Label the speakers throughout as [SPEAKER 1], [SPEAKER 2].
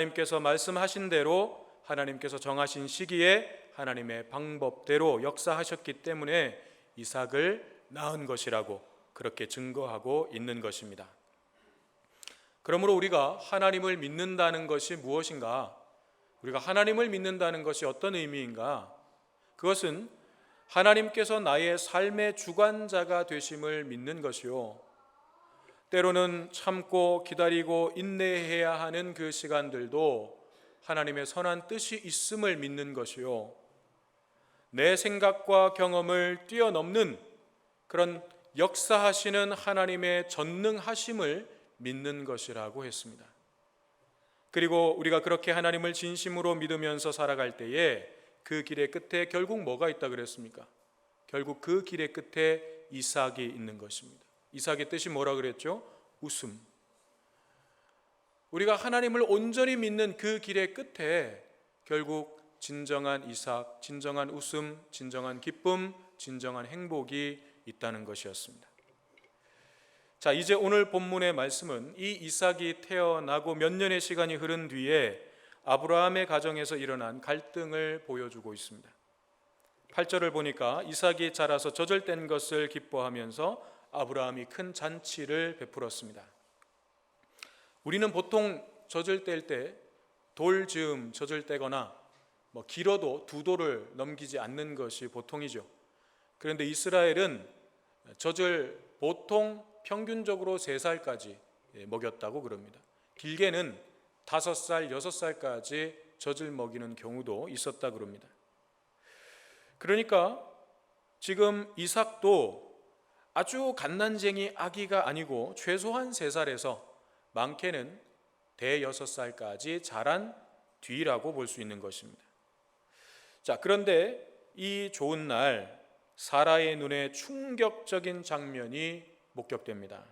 [SPEAKER 1] 하나님께서 말씀하신 대로 하나님께서 정하신 시기에 하나님의 방법대로 역사하셨기 때문에 이삭을 낳은 것이라고 그렇게 증거하고 있는 것입니다. 그러므로 우리가 하나님을 믿는다는 것이 무엇인가? 우리가 하나님을 믿는다는 것이 어떤 의미인가? 그것은 하나님께서 나의 삶의 주관자가 되심을 믿는 것이요. 때로는 참고 기다리고 인내해야 하는 그 시간들도 하나님의 선한 뜻이 있음을 믿는 것이요. 내 생각과 경험을 뛰어넘는 그런 역사하시는 하나님의 전능하심을 믿는 것이라고 했습니다. 그리고 우리가 그렇게 하나님을 진심으로 믿으면서 살아갈 때에 그 길의 끝에 결국 뭐가 있다 그랬습니까? 결국 그 길의 끝에 이삭이 있는 것입니다. 이삭의 뜻이 뭐라 그랬죠? 웃음. 우리가 하나님을 온전히 믿는 그 길의 끝에 결국 진정한 이삭, 진정한 웃음, 진정한 기쁨, 진정한 행복이 있다는 것이었습니다. 자, 이제 오늘 본문의 말씀은 이 이삭이 태어나고 몇 년의 시간이 흐른 뒤에 아브라함의 가정에서 일어난 갈등을 보여주고 있습니다. 8절을 보니까 이삭이 자라서 젖을뗀 것을 기뻐하면서 아브라함이 큰 잔치를 베풀었습니다. 우리는 보통 젖을 뗄 때 돌 즈음 젖을 떼거나 뭐 길어도 두 돌을 넘기지 않는 것이 보통이죠. 그런데 이스라엘은 젖을 보통 평균적으로 세 살까지 먹였다고 그럽니다. 길게는 다섯 살, 여섯 살까지 젖을 먹이는 경우도 있었다 그럽니다. 그러니까 지금 이삭도 아주 갓난쟁이 아기가 아니고 최소한 세 살에서 많게는 대여섯 살까지 자란 뒤라고 볼 수 있는 것입니다. 자, 그런데 이 좋은 날 사라의 눈에 충격적인 장면이 목격됩니다.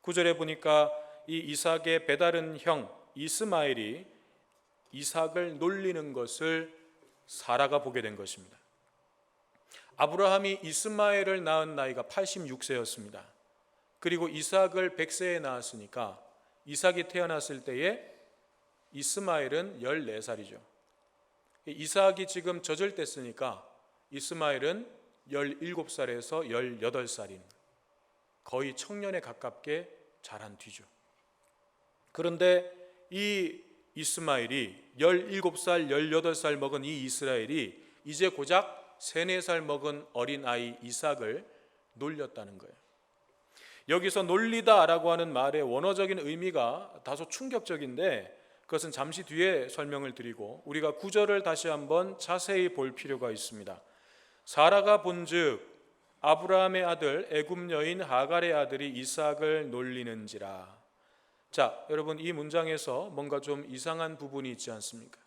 [SPEAKER 1] 구절에 보니까 이 이삭의 배다른 형 이스마엘이 이삭을 놀리는 것을 사라가 보게 된 것입니다. 아브라함이 이스마엘을 낳은 나이가 86세였습니다. 그리고 이삭을 100세에 낳았으니까 이삭이 태어났을 때에 이스마엘은 14살이죠. 이삭이 지금 젖을 뗐으니까 이스마엘은 17살에서 18살인 거의 청년에 가깝게 자란 뒤죠. 그런데 이 이스마엘이 17살, 18살 먹은 이 이스라엘이 이제 고작 3, 4살 먹은 어린 아이 이삭을 놀렸다는 거예요. 여기서 놀리다라고 하는 말의 원어적인 의미가 다소 충격적인데 그것은 잠시 뒤에 설명을 드리고 우리가 구절을 다시 한번 자세히 볼 필요가 있습니다. 사라가 본즉 아브라함의 아들 애굽 여인 하갈의 아들이 이삭을 놀리는지라. 자, 여러분 이 문장에서 뭔가 좀 이상한 부분이 있지 않습니까?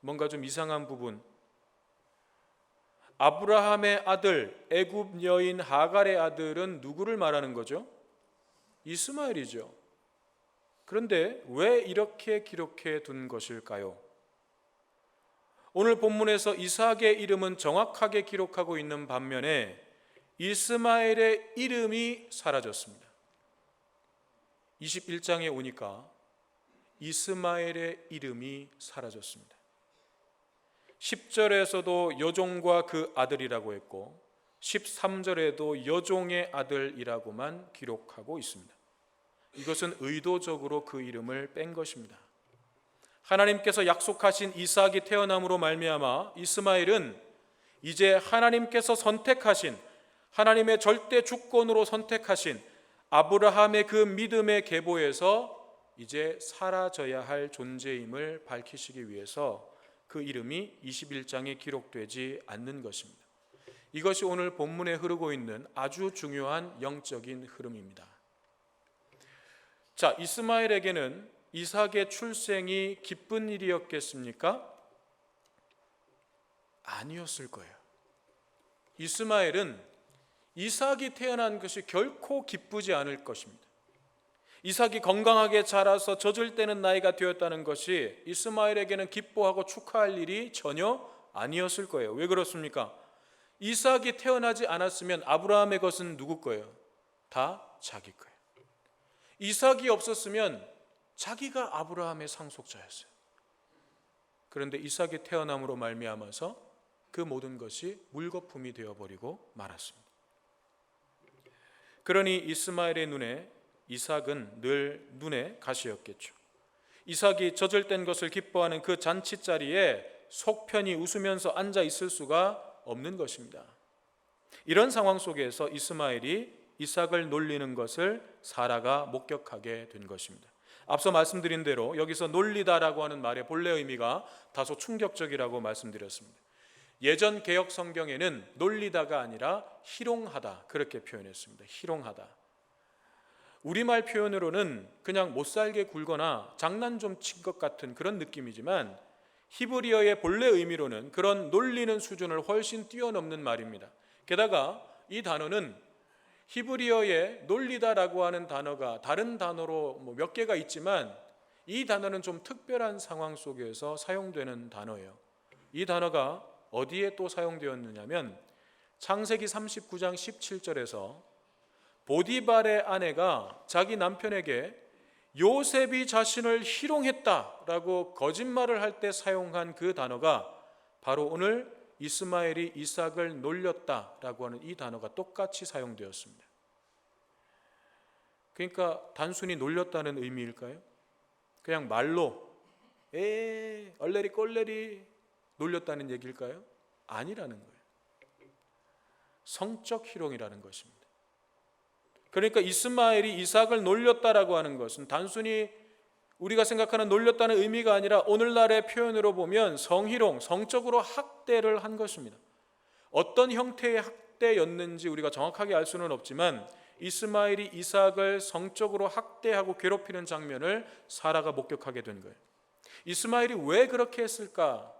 [SPEAKER 1] 뭔가 좀 이상한 부분. 아브라함의 아들 애굽 여인 하갈의 아들은 누구를 말하는 거죠? 이스마엘이죠. 그런데 왜 이렇게 기록해 둔 것일까요? 오늘 본문에서 이삭의 이름은 정확하게 기록하고 있는 반면에 이스마엘의 이름이 사라졌습니다. 21장에 오니까 이스마엘의 이름이 사라졌습니다. 10절에서도 여종과 그 아들이라고 했고 13절에도 여종의 아들이라고만 기록하고 있습니다. 이것은 의도적으로 그 이름을 뺀 것입니다. 하나님께서 약속하신 이삭이 태어남으로 말미암아 이스마엘은 이제 하나님께서 선택하신 하나님의 절대 주권으로 선택하신 아브라함의 그 믿음의 계보에서 이제 사라져야 할 존재임을 밝히시기 위해서 그 이름이 21장에 기록되지 않는 것입니다. 이것이 오늘 본문에 흐르고 있는 아주 중요한 영적인 흐름입니다. 자, 이스마엘에게는 이삭의 출생이 기쁜 일이었겠습니까? 아니었을 거예요. 이스마엘은 이삭이 태어난 것이 결코 기쁘지 않을 것입니다. 이삭이 건강하게 자라서 젖을 때는 나이가 되었다는 것이 이스마엘에게는 기뻐하고 축하할 일이 전혀 아니었을 거예요. 왜 그렇습니까? 이삭이 태어나지 않았으면 아브라함의 것은 누구 거예요? 다 자기 거예요. 이삭이 없었으면 자기가 아브라함의 상속자였어요. 그런데 이삭이 태어남으로 말미암아서 그 모든 것이 물거품이 되어 버리고 말았습니다. 그러니 이스마엘의 눈에 이삭은 늘 눈에 가시였겠죠. 이삭이 젖을 뗀 것을 기뻐하는 그 잔치 자리에 속편히 웃으면서 앉아 있을 수가 없는 것입니다. 이런 상황 속에서 이스마엘이 이삭을 놀리는 것을 사라가 목격하게 된 것입니다. 앞서 말씀드린 대로 여기서 놀리다라고 하는 말의 본래 의미가 다소 충격적이라고 말씀드렸습니다. 예전 개혁 성경에는 놀리다가 아니라 희롱하다 그렇게 표현했습니다. 희롱하다. 우리말 표현으로는 그냥 못 살게 굴거나 장난 좀 친 것 같은 그런 느낌이지만 히브리어의 본래 의미로는 그런 놀리는 수준을 훨씬 뛰어넘는 말입니다. 게다가 이 단어는 히브리어에 놀리다라고 하는 단어가 다른 단어로 뭐몇 개가 있지만 이 단어는 좀 특별한 상황 속에서 사용되는 단어예요. 이 단어가 어디에 또 사용되었느냐면 창세기 39장 17절에서 보디발의 아내가 자기 남편에게 요셉이 자신을 희롱했다라고 거짓말을 할 때 사용한 그 단어가 바로 오늘 이스마엘이 이삭을 놀렸다라고 하는 이 단어가 똑같이 사용되었습니다. 그러니까 단순히 놀렸다는 의미일까요? 그냥 말로 에 얼레리 꼴레리 놀렸다는 얘기일까요? 아니라는 거예요. 성적 희롱이라는 것입니다. 그러니까 이스마엘이 이삭을 놀렸다라고 하는 것은 단순히 우리가 생각하는 놀렸다는 의미가 아니라 오늘날의 표현으로 보면 성희롱, 성적으로 학대를 한 것입니다. 어떤 형태의 학대였는지 우리가 정확하게 알 수는 없지만 이스마엘이 이삭을 성적으로 학대하고 괴롭히는 장면을 사라가 목격하게 된 거예요. 이스마엘이 왜 그렇게 했을까?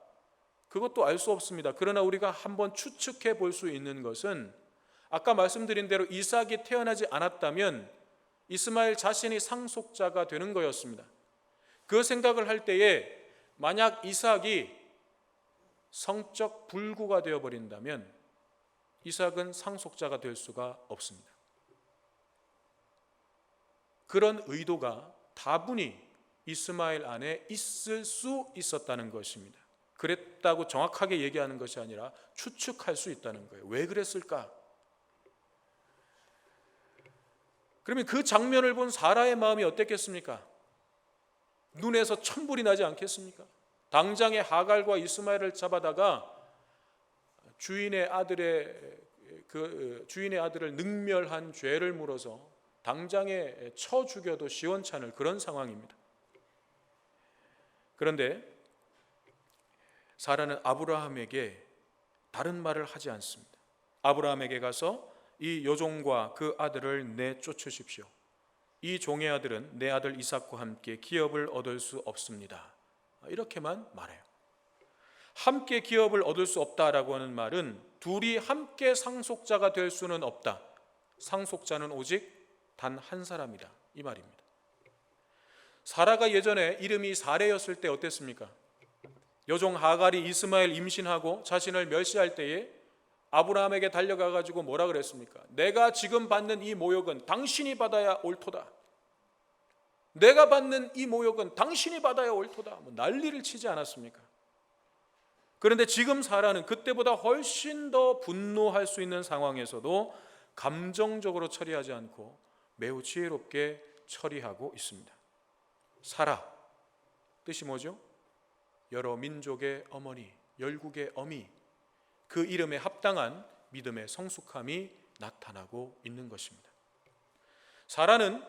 [SPEAKER 1] 그것도 알 수 없습니다. 그러나 우리가 한번 추측해 볼 수 있는 것은 아까 말씀드린 대로 이삭이 태어나지 않았다면 이스마엘 자신이 상속자가 되는 거였습니다. 그 생각을 할 때에 만약 이삭이 성적 불구가 되어 버린다면 이삭은 상속자가 될 수가 없습니다. 그런 의도가 다분히 이스마엘 안에 있을 수 있었다는 것입니다. 그랬다고 정확하게 얘기하는 것이 아니라 추측할 수 있다는 거예요. 왜 그랬을까? 그러면 그 장면을 본 사라의 마음이 어땠겠습니까? 눈에서 천불이 나지 않겠습니까? 당장에 하갈과 이스마엘을 잡아다가 주인의 아들의 그 주인의 아들을 능멸한 죄를 물어서 당장에 쳐 죽여도 시원찮을 그런 상황입니다. 그런데 사라는 아브라함에게 다른 말을 하지 않습니다. 아브라함에게 가서 이 여종과 그 아들을 내쫓으십시오. 이 종의 아들은 내 아들 이삭과 함께 기업을 얻을 수 없습니다. 이렇게만 말해요. 함께 기업을 얻을 수 없다라고 하는 말은 둘이 함께 상속자가 될 수는 없다. 상속자는 오직 단 한 사람이다. 이 말입니다. 사라가 예전에 이름이 사레였을 때 어땠습니까? 여종 하갈이 이스마엘 임신하고 자신을 멸시할 때에 아브라함에게 달려가 가지고 뭐라 그랬습니까? 내가 지금 받는 이 모욕은 당신이 받아야 옳도다. 내가 받는 이 모욕은 당신이 받아야 옳도다. 뭐 난리를 치지 않았습니까? 그런데 지금 사라는 그때보다 훨씬 더 분노할 수 있는 상황에서도 감정적으로 처리하지 않고 매우 지혜롭게 처리하고 있습니다. 사라 뜻이 뭐죠? 여러 민족의 어머니, 열국의 어미, 그 이름에 합당한 믿음의 성숙함이 나타나고 있는 것입니다. 사라는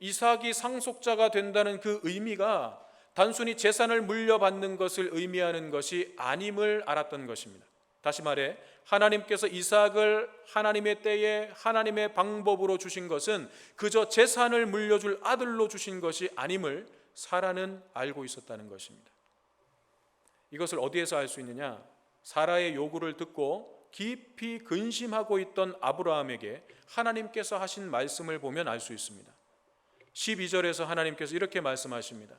[SPEAKER 1] 이삭이 상속자가 된다는 그 의미가 단순히 재산을 물려받는 것을 의미하는 것이 아님을 알았던 것입니다. 다시 말해 하나님께서 이삭을 하나님의 때에 하나님의 방법으로 주신 것은 그저 재산을 물려줄 아들로 주신 것이 아님을 사라는 알고 있었다는 것입니다. 이것을 어디에서 알 수 있느냐? 사라의 요구를 듣고 깊이 근심하고 있던 아브라함에게 하나님께서 하신 말씀을 보면 알 수 있습니다. 12절에서 하나님께서 이렇게 말씀하십니다.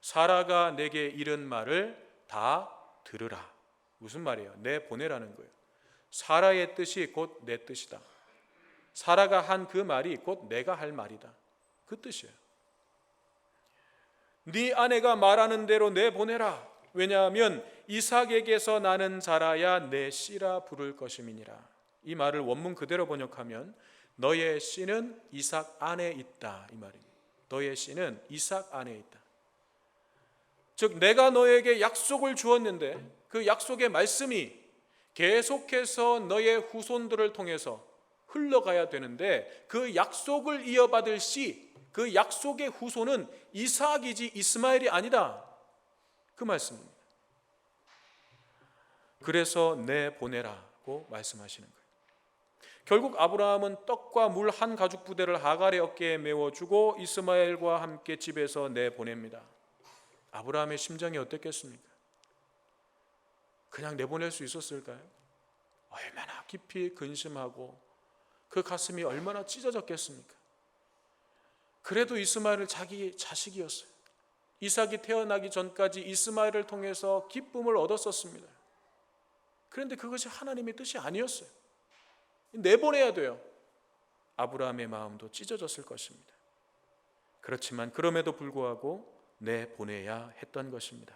[SPEAKER 1] 사라가 내게 이른 말을 다 들으라. 무슨 말이에요? 내 보내라는 거예요. 사라의 뜻이 곧 내 뜻이다. 사라가 한 그 말이 곧 내가 할 말이다. 그 뜻이에요. 네 아내가 말하는 대로 내 보내라. 왜냐하면 이삭에게서 나는 자라야 내 씨라 부를 것임이니라. 이 말을 원문 그대로 번역하면 너의 씨는 이삭 안에 있다 이 말입니다. 너의 씨는 이삭 안에 있다. 즉 내가 너에게 약속을 주었는데 그 약속의 말씀이 계속해서 너의 후손들을 통해서 흘러가야 되는데 그 약속을 이어받을 씨, 그 약속의 후손은 이삭이지 이스마엘이 아니다. 그 말씀입니다. 그래서 내 보내라고 말씀하시는 거예요. 결국 아브라함은 떡과 물 한 가죽 부대를 하갈의 어깨에 메워 주고 이스마엘과 함께 집에서 내 보냅니다. 아브라함의 심정이 어땠겠습니까? 그냥 내보낼 수 있었을까요? 얼마나 깊이 근심하고 그 가슴이 얼마나 찢어졌겠습니까? 그래도 이스마엘을 자기 자식이었어요. 이삭이 태어나기 전까지 이스마엘을 통해서 기쁨을 얻었었습니다. 그런데 그것이 하나님의 뜻이 아니었어요. 내보내야 돼요. 아브라함의 마음도 찢어졌을 것입니다. 그렇지만 그럼에도 불구하고 내보내야 했던 것입니다.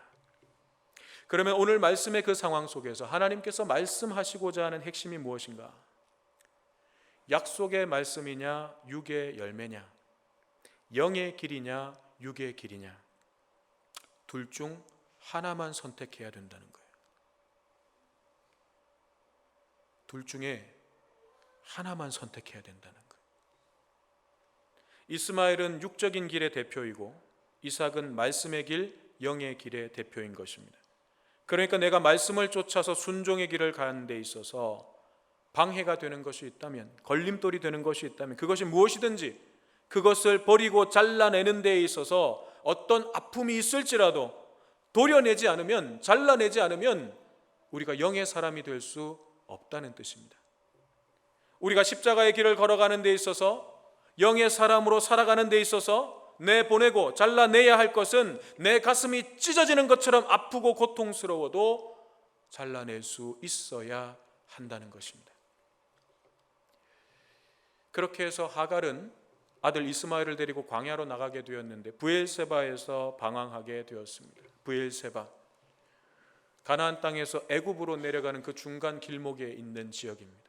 [SPEAKER 1] 그러면 오늘 말씀의 그 상황 속에서 하나님께서 말씀하시고자 하는 핵심이 무엇인가? 약속의 말씀이냐, 육의 열매냐, 영의 길이냐, 육의 길이냐, 둘 중 하나만 선택해야 된다는 거예요. 둘 중에 하나만 선택해야 된다는 거예요. 이스마엘은 육적인 길의 대표이고 이삭은 말씀의 길, 영의 길의 대표인 것입니다. 그러니까 내가 말씀을 쫓아서 순종의 길을 가는 데 있어서 방해가 되는 것이 있다면, 걸림돌이 되는 것이 있다면 그것이 무엇이든지 그것을 버리고 잘라내는 데 있어서 어떤 아픔이 있을지라도 도려내지 않으면, 잘라내지 않으면 우리가 영의 사람이 될 수 없다는 뜻입니다. 우리가 십자가의 길을 걸어가는 데 있어서 영의 사람으로 살아가는 데 있어서 내보내고 잘라내야 할 것은 내 가슴이 찢어지는 것처럼 아프고 고통스러워도 잘라낼 수 있어야 한다는 것입니다. 그렇게 해서 하갈은 아들 이스마엘을 데리고 광야로 나가게 되었는데 부엘세바에서 방황하게 되었습니다. 부엘세바 가나안 땅에서 애굽으로 내려가는 그 중간 길목에 있는 지역입니다.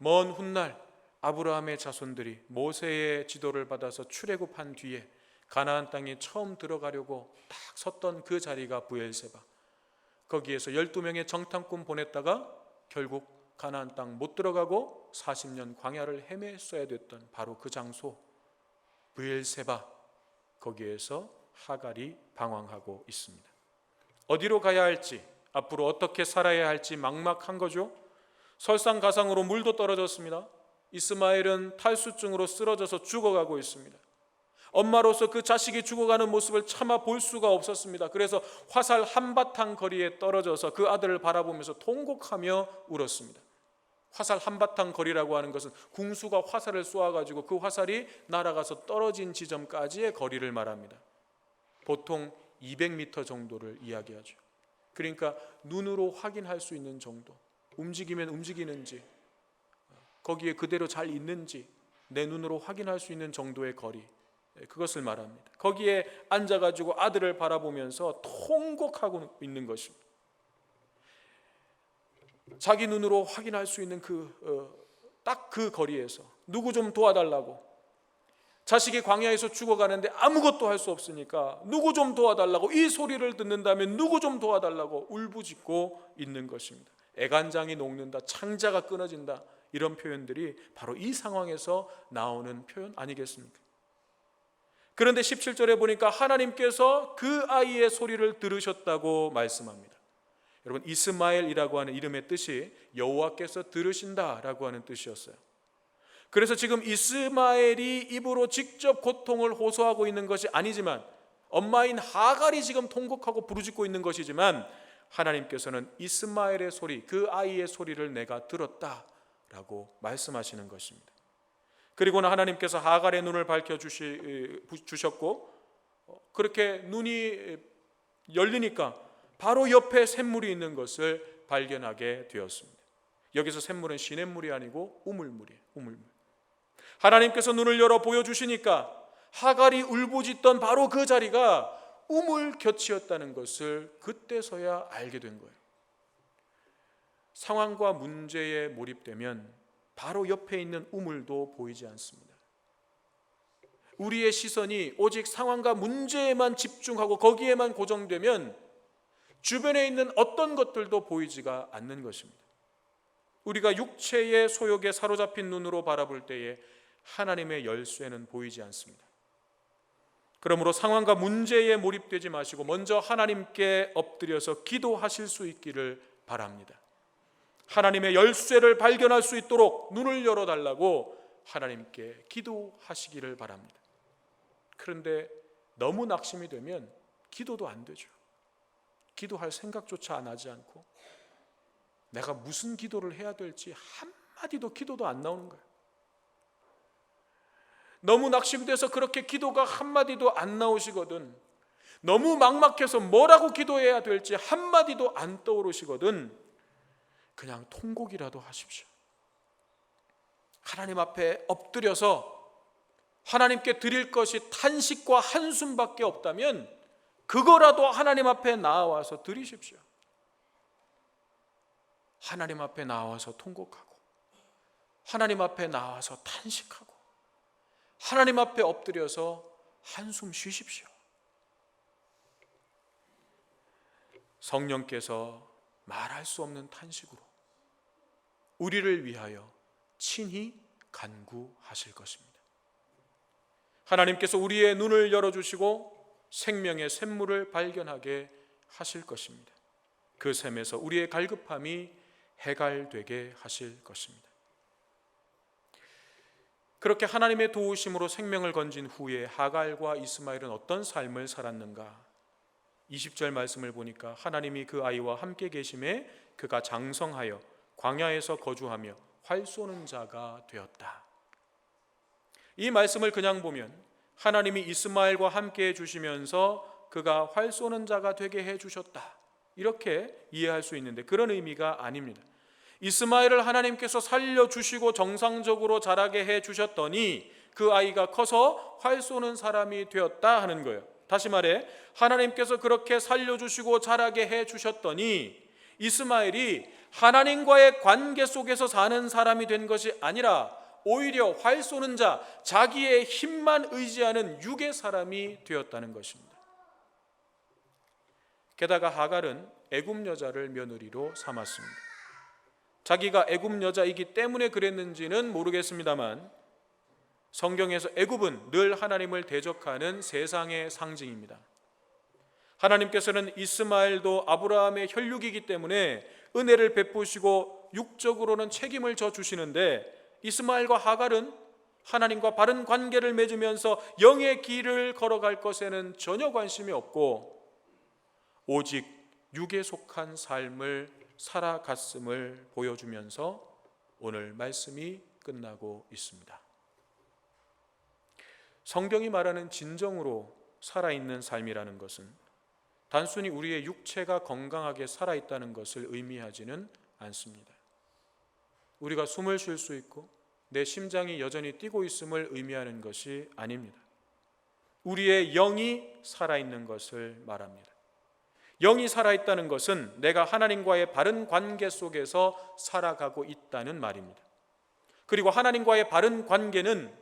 [SPEAKER 1] 먼 훗날 아브라함의 자손들이 모세의 지도를 받아서 출애굽한 뒤에 가나안 땅에 처음 들어가려고 딱 섰던 그 자리가 부엘세바. 거기에서 12명의 정탐꾼 보냈다가 결국 가나안 땅 못 들어가고 40년 광야를 헤맸어야 됐던 바로 그 장소 부엘세바 거기에서 하갈이 방황하고 있습니다. 어디로 가야 할지 앞으로 어떻게 살아야 할지 막막한 거죠. 설상가상으로 물도 떨어졌습니다. 이스마엘은 탈수증으로 쓰러져서 죽어가고 있습니다. 엄마로서 그 자식이 죽어가는 모습을 차마 볼 수가 없었습니다. 그래서 화살 한바탕 거리에 떨어져서 그 아들을 바라보면서 통곡하며 울었습니다. 화살 한바탕 거리라고 하는 것은 궁수가 화살을 쏘아가지고 그 화살이 날아가서 떨어진 지점까지의 거리를 말합니다. 보통 200m 정도를 이야기하죠. 그러니까 눈으로 확인할 수 있는 정도. 움직이면 움직이는지, 거기에 그대로 잘 있는지 내 눈으로 확인할 수 있는 정도의 거리. 그것을 말합니다. 거기에 앉아가지고 아들을 바라보면서 통곡하고 있는 것입니다. 자기 눈으로 확인할 수 있는 그 딱그 어, 그 거리에서 누구 좀 도와달라고 자식이 광야에서 죽어가는데 아무것도 할 수 없으니까 누구 좀 도와달라고 이 소리를 듣는다면 누구 좀 도와달라고 울부짖고 있는 것입니다. 애간장이 녹는다, 창자가 끊어진다 이런 표현들이 바로 이 상황에서 나오는 표현 아니겠습니까? 그런데 17절에 보니까 하나님께서 그 아이의 소리를 들으셨다고 말씀합니다. 여러분 이스마엘이라고 하는 이름의 뜻이 여호와께서 들으신다라고 하는 뜻이었어요. 그래서 지금 이스마엘이 입으로 직접 고통을 호소하고 있는 것이 아니지만 엄마인 하갈이 지금 통곡하고 부르짖고 있는 것이지만 하나님께서는 이스마엘의 소리, 그 아이의 소리를 내가 들었다라고 말씀하시는 것입니다. 그리고는 하나님께서 하갈의 눈을 밝혀 주시, 주셨고 그렇게 눈이 열리니까 바로 옆에 샘물이 있는 것을 발견하게 되었습니다. 여기서 샘물은 시냇물이 아니고 우물물이에요. 우물물. 하나님께서 눈을 열어 보여주시니까 하갈이 울부짖던 바로 그 자리가 우물 곁이었다는 것을 그때서야 알게 된 거예요. 상황과 문제에 몰입되면 바로 옆에 있는 우물도 보이지 않습니다. 우리의 시선이 오직 상황과 문제에만 집중하고 거기에만 고정되면 주변에 있는 어떤 것들도 보이지가 않는 것입니다. 우리가 육체의 소욕에 사로잡힌 눈으로 바라볼 때에 하나님의 열쇠는 보이지 않습니다. 그러므로 상황과 문제에 몰입되지 마시고 먼저 하나님께 엎드려서 기도하실 수 있기를 바랍니다. 하나님의 열쇠를 발견할 수 있도록 눈을 열어달라고 하나님께 기도하시기를 바랍니다. 그런데 너무 낙심이 되면 기도도 안 되죠. 기도할 생각조차 안 하지 않고 내가 무슨 기도를 해야 될지 한마디도 기도도 안 나오는 거예요. 너무 낙심돼서 그렇게 기도가 한마디도 안 나오시거든. 너무 막막해서 뭐라고 기도해야 될지 한마디도 안 떠오르시거든. 그냥 통곡이라도 하십시오. 하나님 앞에 엎드려서 하나님께 드릴 것이 탄식과 한숨밖에 없다면 그거라도 하나님 앞에 나와서 드리십시오. 하나님 앞에 나와서 통곡하고 하나님 앞에 나와서 탄식하고 하나님 앞에 엎드려서 한숨 쉬십시오. 성령께서 말할 수 없는 탄식으로 우리를 위하여 친히 간구하실 것입니다. 하나님께서 우리의 눈을 열어주시고 생명의 샘물을 발견하게 하실 것입니다. 그 샘에서 우리의 갈급함이 해갈되게 하실 것입니다. 그렇게 하나님의 도우심으로 생명을 건진 후에 하갈과 이스마엘은 어떤 삶을 살았는가? 20절 말씀을 보니까 하나님이 그 아이와 함께 계심에 그가 장성하여 광야에서 거주하며 활 쏘는 자가 되었다. 이 말씀을 그냥 보면 하나님이 이스마엘과 함께 해 주시면서 그가 활 쏘는 자가 되게 해 주셨다. 이렇게 이해할 수 있는데 그런 의미가 아닙니다. 이스마엘을 하나님께서 살려 주시고 정상적으로 자라게 해 주셨더니 그 아이가 커서 활 쏘는 사람이 되었다 하는 거예요. 다시 말해 하나님께서 그렇게 살려 주시고 자라게 해 주셨더니 이스마엘이 하나님과의 관계 속에서 사는 사람이 된 것이 아니라 오히려 활 쏘는 자, 자기의 힘만 의지하는 육의 사람이 되었다는 것입니다. 게다가 하갈은 애굽 여자를 며느리로 삼았습니다. 자기가 애굽 여자이기 때문에 그랬는지는 모르겠습니다만 성경에서 애굽은 늘 하나님을 대적하는 세상의 상징입니다. 하나님께서는 이스마엘도 아브라함의 혈육이기 때문에 은혜를 베푸시고 육적으로는 책임을 져 주시는데 이스마엘과 하갈은 하나님과 바른 관계를 맺으면서 영의 길을 걸어갈 것에는 전혀 관심이 없고 오직 육에 속한 삶을 살아갔음을 보여주면서 오늘 말씀이 끝나고 있습니다. 성경이 말하는 진정으로 살아있는 삶이라는 것은 단순히 우리의 육체가 건강하게 살아있다는 것을 의미하지는 않습니다. 우리가 숨을 쉴 수 있고 내 심장이 여전히 뛰고 있음을 의미하는 것이 아닙니다. 우리의 영이 살아있는 것을 말합니다. 영이 살아있다는 것은 내가 하나님과의 바른 관계 속에서 살아가고 있다는 말입니다. 그리고 하나님과의 바른 관계는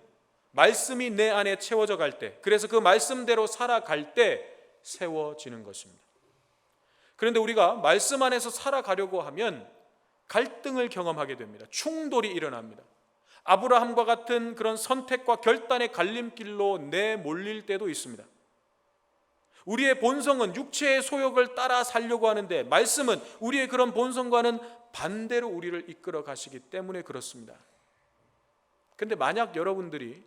[SPEAKER 1] 말씀이 내 안에 채워져 갈 때, 그래서 그 말씀대로 살아갈 때 세워지는 것입니다. 그런데 우리가 말씀 안에서 살아가려고 하면 갈등을 경험하게 됩니다. 충돌이 일어납니다. 아브라함과 같은 그런 선택과 결단의 갈림길로 내몰릴 때도 있습니다. 우리의 본성은 육체의 소욕을 따라 살려고 하는데 말씀은 우리의 그런 본성과는 반대로 우리를 이끌어 가시기 때문에 그렇습니다. 근데 만약 여러분들이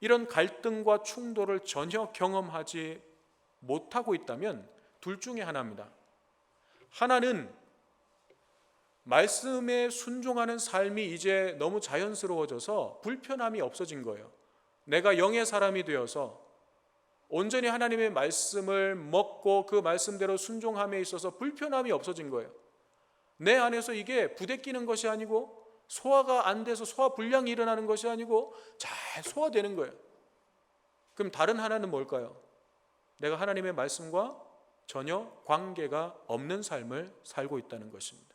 [SPEAKER 1] 이런 갈등과 충돌을 전혀 경험하지 못하고 있다면 둘 중에 하나입니다. 하나는 말씀에 순종하는 삶이 이제 너무 자연스러워져서 불편함이 없어진 거예요. 내가 영의 사람이 되어서 온전히 하나님의 말씀을 먹고 그 말씀대로 순종함에 있어서 불편함이 없어진 거예요. 내 안에서 이게 부대끼는 것이 아니고 소화가 안 돼서 소화 불량이 일어나는 것이 아니고 잘 소화되는 거예요. 그럼 다른 하나는 뭘까요? 내가 하나님의 말씀과 전혀 관계가 없는 삶을 살고 있다는 것입니다.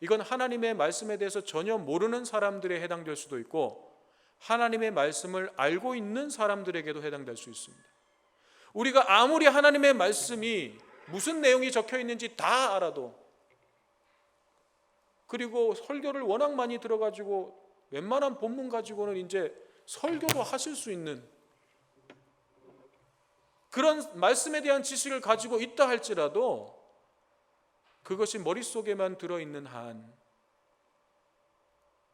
[SPEAKER 1] 이건 하나님의 말씀에 대해서 전혀 모르는 사람들에 해당될 수도 있고 하나님의 말씀을 알고 있는 사람들에게도 해당될 수 있습니다. 우리가 아무리 하나님의 말씀이 무슨 내용이 적혀 있는지 다 알아도 그리고 설교를 워낙 많이 들어가지고 웬만한 본문 가지고는 이제 설교도 하실 수 있는 그런 말씀에 대한 지식을 가지고 있다 할지라도 그것이 머릿속에만 들어있는 한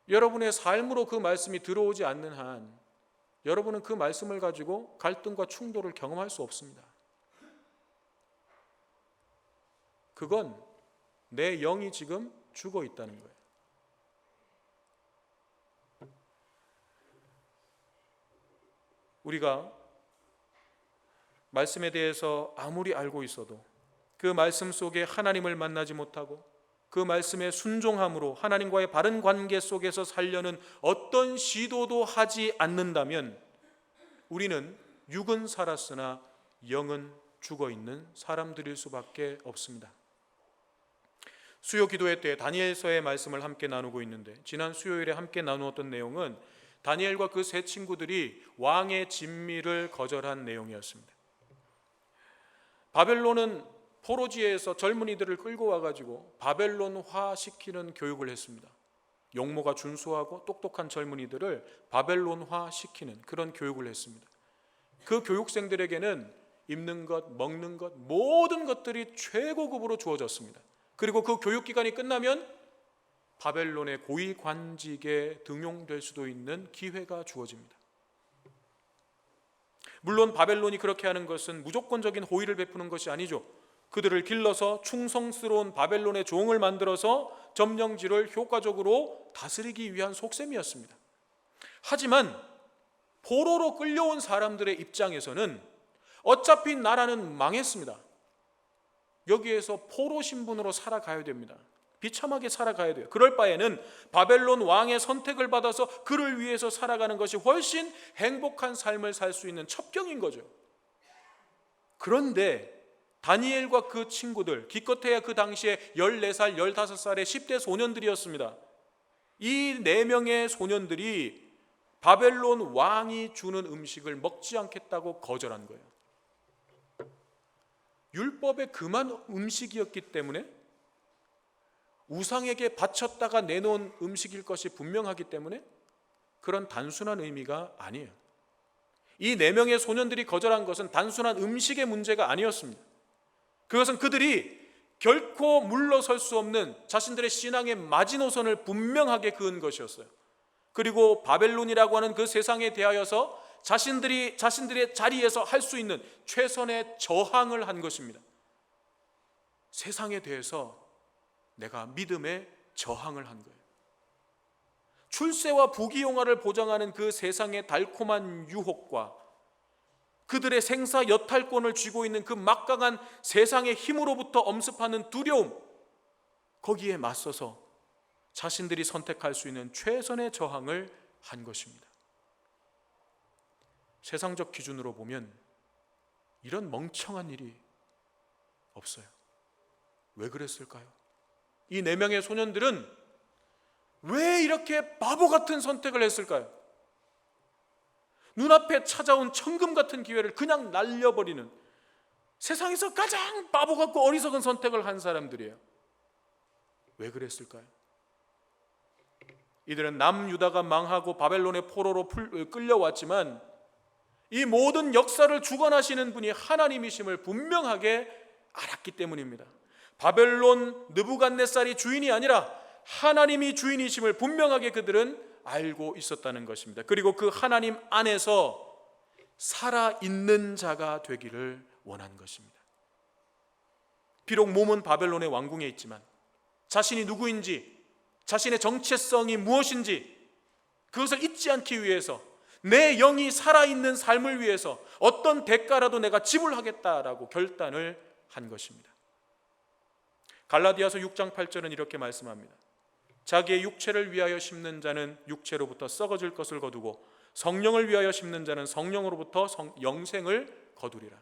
[SPEAKER 1] 여러분의 삶으로 그 말씀이 들어오지 않는 한 여러분은 그 말씀을 가지고 갈등과 충돌을 경험할 수 없습니다. 그건 내 영이 지금 죽어 있다는 거예요. 우리가 말씀에 대해서 아무리 알고 있어도 그 말씀 속에 하나님을 만나지 못하고 그 말씀에 순종함으로 하나님과의 바른 관계 속에서 살려는 어떤 시도도 하지 않는다면 우리는 육은 살았으나 영은 죽어 있는 사람들일 수밖에 없습니다. 수요 기도회 때 다니엘서의 말씀을 함께 나누고 있는데 지난 수요일에 함께 나누었던 내용은 다니엘과 그 세 친구들이 왕의 진미를 거절한 내용이었습니다. 바벨론은 포로지에서 젊은이들을 끌고 와가지고 바벨론화 시키는 교육을 했습니다. 용모가 준수하고 똑똑한 젊은이들을 바벨론화 시키는 그런 교육을 했습니다. 그 교육생들에게는 입는 것, 먹는 것, 모든 것들이 최고급으로 주어졌습니다. 그리고 그 교육 기간이 끝나면 바벨론의 고위 관직에 등용될 수도 있는 기회가 주어집니다. 물론 바벨론이 그렇게 하는 것은 무조건적인 호의를 베푸는 것이 아니죠. 그들을 길러서 충성스러운 바벨론의 종을 만들어서 점령지를 효과적으로 다스리기 위한 속셈이었습니다. 하지만 포로로 끌려온 사람들의 입장에서는 어차피 나라는 망했습니다. 여기에서 포로 신분으로 살아가야 됩니다. 비참하게 살아가야 돼요. 그럴 바에는 바벨론 왕의 선택을 받아서 그를 위해서 살아가는 것이 훨씬 행복한 삶을 살 수 있는 첩경인 거죠. 그런데 다니엘과 그 친구들, 기껏해야 그 당시에 14살, 15살의 10대 소년들이었습니다. 이 네 명의 소년들이 바벨론 왕이 주는 음식을 먹지 않겠다고 거절한 거예요. 율법에 금한 음식이었기 때문에 우상에게 바쳤다가 내놓은 음식일 것이 분명하기 때문에 그런 단순한 의미가 아니에요. 이 네 명의 소년들이 거절한 것은 단순한 음식의 문제가 아니었습니다. 그것은 그들이 결코 물러설 수 없는 자신들의 신앙의 마지노선을 분명하게 그은 것이었어요. 그리고 바벨론이라고 하는 그 세상에 대하여서 자신들이 자신들의 자리에서 할 수 있는 최선의 저항을 한 것입니다. 세상에 대해서 내가 믿음에 저항을 한 거예요. 출세와 부귀영화를 보장하는 그 세상의 달콤한 유혹과 그들의 생사 여탈권을 쥐고 있는 그 막강한 세상의 힘으로부터 엄습하는 두려움 거기에 맞서서 자신들이 선택할 수 있는 최선의 저항을 한 것입니다. 세상적 기준으로 보면 이런 멍청한 일이 없어요. 왜 그랬을까요? 이 네 명의 소년들은 왜 이렇게 바보 같은 선택을 했을까요? 눈앞에 찾아온 천금 같은 기회를 그냥 날려버리는 세상에서 가장 바보 같고 어리석은 선택을 한 사람들이에요. 왜 그랬을까요? 이들은 남유다가 망하고 바벨론의 포로로 끌려왔지만 이 모든 역사를 주관하시는 분이 하나님이심을 분명하게 알았기 때문입니다. 바벨론 느부갓네살이 주인이 아니라 하나님이 주인이심을 분명하게 그들은 알고 있었다는 것입니다. 그리고 그 하나님 안에서 살아 있는 자가 되기를 원한 것입니다. 비록 몸은 바벨론의 왕궁에 있지만 자신이 누구인지 자신의 정체성이 무엇인지 그것을 잊지 않기 위해서 내 영이 살아있는 삶을 위해서 어떤 대가라도 내가 지불하겠다라고 결단을 한 것입니다. 갈라디아서 6장 8절은 이렇게 말씀합니다. 자기의 육체를 위하여 심는 자는 육체로부터 썩어질 것을 거두고 성령을 위하여 심는 자는 성령으로부터 성, 영생을 거두리라.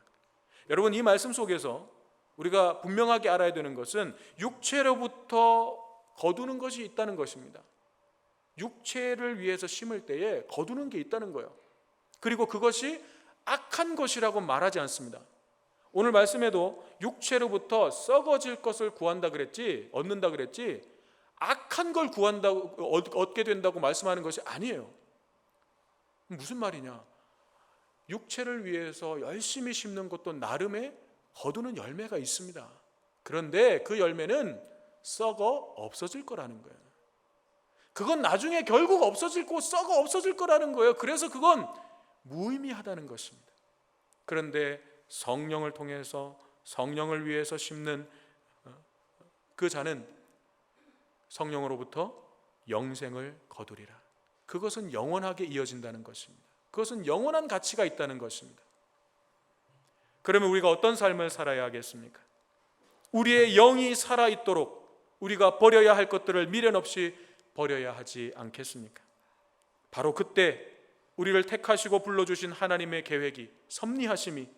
[SPEAKER 1] 여러분 이 말씀 속에서 우리가 분명하게 알아야 되는 것은 육체로부터 거두는 것이 있다는 것입니다. 육체를 위해서 심을 때에 거두는 게 있다는 거예요. 그리고 그것이 악한 것이라고 말하지 않습니다. 오늘 말씀에도 육체로부터 썩어질 것을 구한다 그랬지, 얻는다 그랬지, 악한 걸 구한다고 얻- 얻게 된다고 말씀하는 것이 아니에요. 무슨 말이냐? 육체를 위해서 열심히 심는 것도 나름의 거두는 열매가 있습니다. 그런데 그 열매는 썩어 없어질 거라는 거예요. 그건 나중에 결국 없어질 거 썩어 없어질 거라는 거예요. 그래서 그건 무의미하다는 것입니다. 그런데 성령을 통해서 성령을 위해서 심는 어, 그 자는 성령으로부터 영생을 거두리라. 그것은 영원하게 이어진다는 것입니다. 그것은 영원한 가치가 있다는 것입니다. 그러면 우리가 어떤 삶을 살아야 하겠습니까? 우리의 영이 살아 있도록 우리가 버려야 할 것들을 미련 없이 버려야 하지 않겠습니까? 바로 그때 우리를 택하시고 불러주신 하나님의 계획이 섭리하심이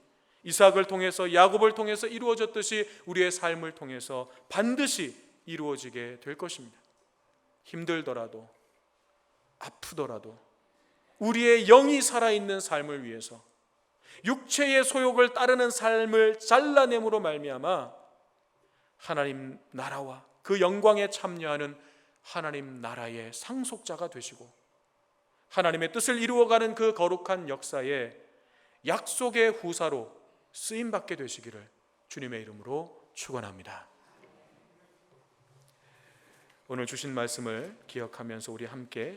[SPEAKER 1] 이삭을 통해서 야곱을 통해서 이루어졌듯이 우리의 삶을 통해서 반드시 이루어지게 될 것입니다. 힘들더라도 아프더라도 우리의 영이 살아있는 삶을 위해서 육체의 소욕을 따르는 삶을 잘라냄으로 말미암아 하나님 나라와 그 영광에 참여하는 하나님 나라의 상속자가 되시고 하나님의 뜻을 이루어가는 그 거룩한 역사에 약속의 후사로 쓰임 받게 되시기를 주님의 이름으로 축원합니다. 오늘 주신 말씀을 기억하면서 우리 함께